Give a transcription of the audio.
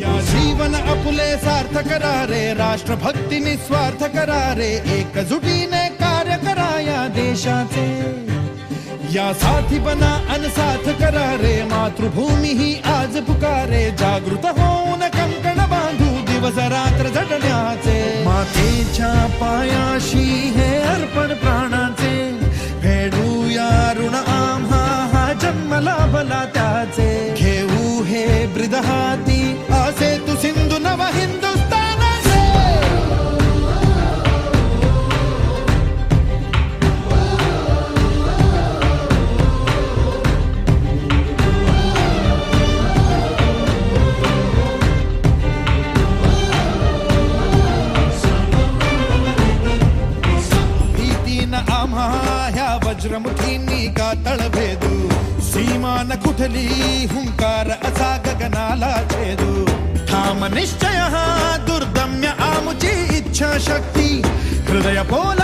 या जीवन आपुले सार्थ करा रे राष्ट्रभक्ती निस्वार्थ करा रे एकजुटीने कार्य करा या देशाचे। या साथी बना अनसाथ करा रे मातृभूमी ही आज पुकारे, जागृत होऊन कंकण बांधू दिवस रात्र झटण्याचे। मातेच्या पायाशी हे अर्पण प्राणाचे फेडूया ऋण आम्हा, हा जन्म लाभला त्याचे घेऊ ಕೃದಹಾತಿ ಆಸೇತು ಸಿಂಧು ನವ ಹಿಂದೂಸ್ತಾನ వజ్రముఖి నీ కాతళభేదు సీమాన కుఠలీ హుంకార అసా నిశ్చయ దుర్దమ్య ఆముచి ఇచ్చాశక్తి హృదయ పోల